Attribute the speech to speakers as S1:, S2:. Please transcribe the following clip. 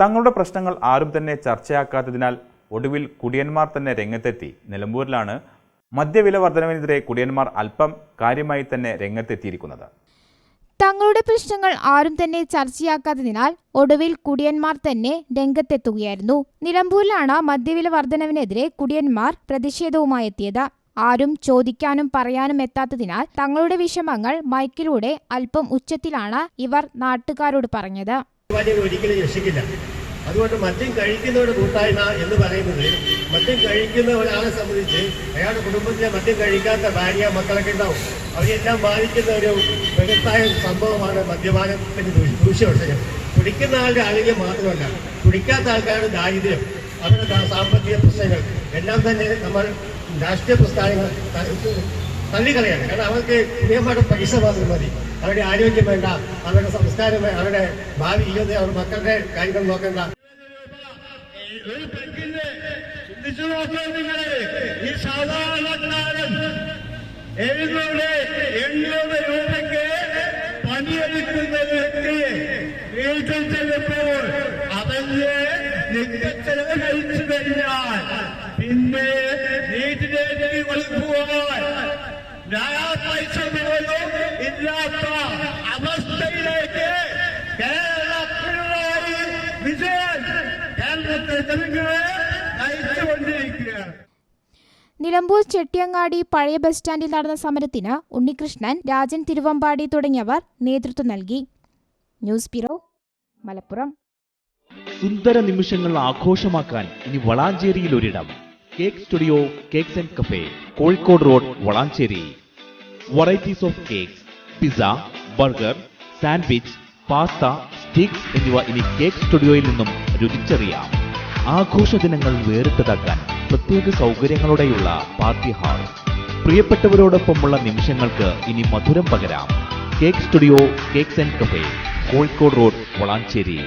S1: തങ്ങളുടെ പ്രശ്നങ്ങൾ ആരും തന്നെ ചർച്ചയാക്കാത്തതിനാൽ ഒടുവിൽ കുടിയന്മാർ തന്നെ രംഗത്തെത്തി. നിലമ്പൂരിലാണ് മദ്യവില വർധനവിനെതിരെ കുടിയന്മാർ അല്പം കാര്യമായി തന്നെ രംഗത്തെത്തിയിരിക്കുന്നത്.
S2: തങ്ങളുടെ പ്രശ്നങ്ങൾ ആരും തന്നെ ചർച്ചയാക്കാത്തതിനാൽ ഒടുവിൽ കുടിയന്മാർ തന്നെ രംഗത്തെത്തുകയായിരുന്നു. നിലമ്പൂരിലാണ് മദ്യവില വർധനവിനെതിരെ കുടിയന്മാർ പ്രതിഷേധവുമായി എത്തിയത് ആരും ചോദിക്കാനും പറയാനും എത്താത്തതിനാൽ തങ്ങളുടെ വിഷമങ്ങൾ മൈക്കിലൂടെ അല്പം ഉച്ചത്തിലാണ് ഇവർ നാട്ടുകാരോട് പറഞ്ഞത്.
S3: പരിപാടികൾ ഒരിക്കലും രക്ഷിക്കില്ല. അതുകൊണ്ട് മദ്യം കഴിക്കുന്നവരുടെ കൂട്ടായ്മ എന്ന് പറയുന്നത് മദ്യം കഴിക്കുന്ന ഒരാളെ സംബന്ധിച്ച് അയാളുടെ കുടുംബത്തിലെ മദ്യം കഴിക്കാത്ത ഭാര്യ മക്കളൊക്കെ ഉണ്ടാവും. അവരെല്ലാം ബാധിക്കുന്ന ഒരു ബൃഹത്തായ സംഭവമാണ് മദ്യപാനത്തിന് ദൂ- ദൂഷ്യവശങ്ങൾ. കുടിക്കുന്ന ആളുടെ ആരോഗ്യം മാത്രമല്ല കുടിക്കാത്ത ആൾക്കാരുടെ ദാരിദ്ര്യം അവരുടെ സാമ്പത്തിക പ്രശ്നങ്ങൾ എല്ലാം തന്നെ നമ്മൾ രാഷ്ട്രീയ പ്രസ്ഥാനങ്ങൾ തള്ളിക്കളയാണ്. കാരണം അവർക്ക് നിയമമായിട്ട് പൈസ മാത്രം മതി. അവരുടെ ആരോഗ്യം വേണ്ട അവരുടെ സംസ്കാരം അവരുടെ ഭാവി ജീവിതം അവരുടെ മക്കളുടെ കാര്യങ്ങൾ നോക്കണ്ട.
S4: ഒരു ചിന്തിച്ചു ഈ സാധാരണക്കാരൻ രൂപയ്ക്ക് പണിയെടുക്കുന്ന വ്യക്തി വീട്ടിൽ ചെല്ലുമ്പോൾ കഴിച്ചു കഴിഞ്ഞാൽ പിന്നെ വീട്ടിലേക്ക് കൊടുക്കുവാൻ ഞാൻ പൈസ പോലും ഇല്ലാത്ത അവസ്ഥയിലേക്ക് കേരള പിണറായി വിജയൻ കേരളത്തെ ജനങ്ങളെ നയിച്ചുകൊണ്ടിരിക്കുകയാണ്
S2: നിലമ്പൂർ ചെട്ടിയങ്ങാടി പഴയ ബസ് സ്റ്റാൻഡിൽ നടന്ന സമരത്തിന് ഉണ്ണികൃഷ്ണൻ രാജൻ തിരുവമ്പാടി തുടങ്ങിയവർ നേതൃത്വം നൽകി. News bureau Malappuram.
S5: സുന്ദര നിമിഷങ്ങൾ ആഘോഷമാക്കാൻ ഇനി വളാഞ്ചേരിയിൽ ഒരിടം. Cake studio cakes and cafe Kozhikode road Valanchery. Varieties of cake pizza burger sandwich pasta steaks എന്നിവ ഇനി കേക്ക് സ്റ്റുഡിയോയിൽ നിന്നും രുചിച്ചറിയാം. ആഘോഷ ദിനങ്ങൾ വേറിട്ടതാക്കാൻ പ്രത്യേക സൗകര്യങ്ങളോടെയുള്ള പാർട്ടി ഹാൾ പ്രിയപ്പെട്ടവരോടൊപ്പമുള്ള നിമിഷങ്ങൾക്ക് ഇനി മധുരം പകരാം. Cake studio cakes and cafe Kozhikode road Valanchery.